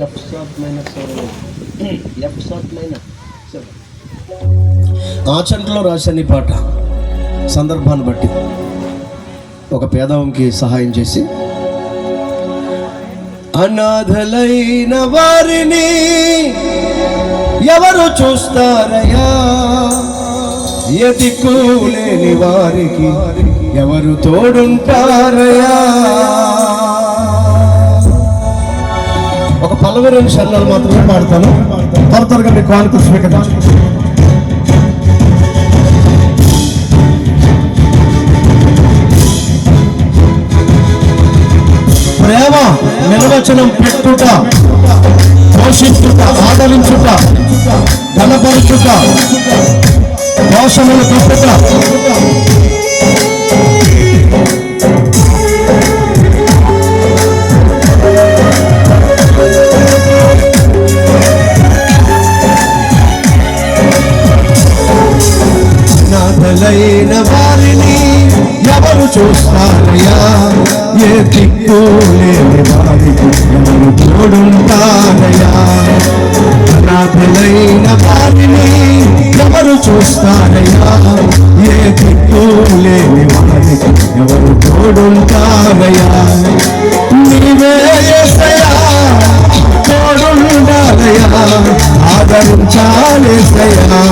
F short minus F minus ఆచంట్లో రాశాను పాట. సందర్భాన్ని బట్టి. ఒక పేదవంకి సహాయం చేసి. అనాథలైన వారిని ఎవరు చూస్తారయ్యా? ఎదిక్కులేని వారికి ఎవరు తోడుంటారయ్యా? నలభై రెండు శరణాలు మాత్రమే పాడతాను. త్వర త్వరగా మీ కానుక స్వీకరించు. ప్రేమ నిర్వచనం పెట్టుట పోషించుట ఆదరించుట గణపరుచుట దోషములు తప్పుట నాథలైన వారిని ఎవరు చూస్తారయ్యా? ఏ దిక్కు లేని వారికి ఎవరు తోడుంటారయ్యా అనాథలైన వారిని ఎవరు చూస్తారయ్యా? ఏ దిక్కు లేని వారికి ఎవరు తోడుంటారయ్యా నీవే యేసయ్యా తోడుండాలయ్యా ఆదరించాలేసయ్యా.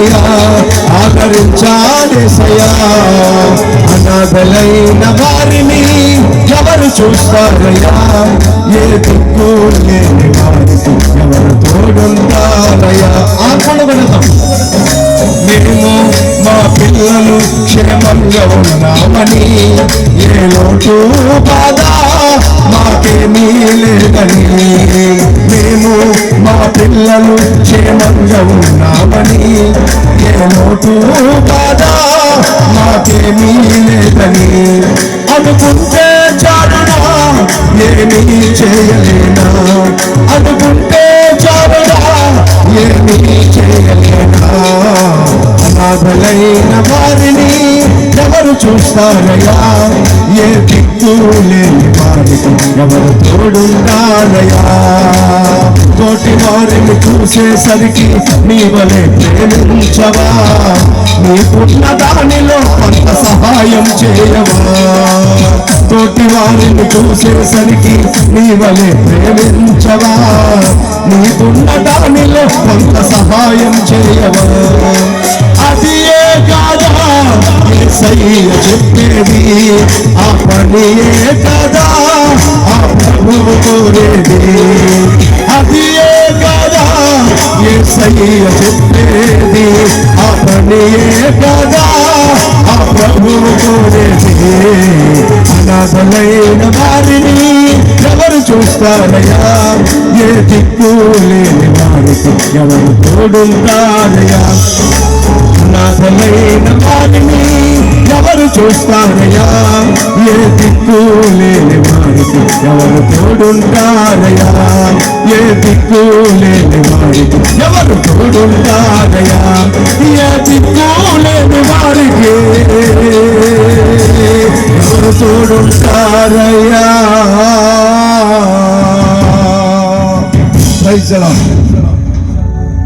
ఆదరించాలి ఆదరించాలేసయ్యా. అనాథలైన వారిని ఎవరు చూస్తారయ్యా? ఏ దిక్కు లేని వారికి ఎవరు తోడుంటారయ్యా? ఆత్మను వినదాం మేము మా పిల్లలు క్షేమంగా ఉన్నామని ఏ లోటు బాధ మాకేమీ లేదని. మేము మా పిల్లలు అనుకుంటే చాలునా? ఏమీ చేయలేనా? అనుకుంటే చాలునా? ఏమీ చేయలేనా? అనాథలైన వారిని ఎవరు చూస్తారయ్యా? ఏ దిక్కు లేని వారికి ఎవరు తోడుండాలయ్యా తోటి వారిని చూసేసరికి నీ వలె ప్రేమించవా? నీకున్న దానిలో కొంత సహాయం చేయవా? తోటి వారిని చూసేసరికి నీ వలె ప్రేమించవా? నీకున్న దానిలో కొంత సహాయం చేయవా? కోరేది అది ఏ కదా ఏ సయ్య చెప్పేది ఆ పని ఏ కదా ఆ ప్రభువు కోరేది అనాథలైన వారిని ఎవరు చూస్తారయ్యా ఏ దిక్కు లేని వారికి ఎవరు తోడుంటారయ్యా అనాథలైన వారిని ఎవరు చూస్తారయ్యా? ఏ దిక్కు లేని ఎవరు తోడుంటారయా ఏ దిక్కు లేని వారికి ఎవరు తోడుంటారయా ఏ దిక్కు లేని వారికి ఎవరు తోడుంటారయా ప్రైజ్ ద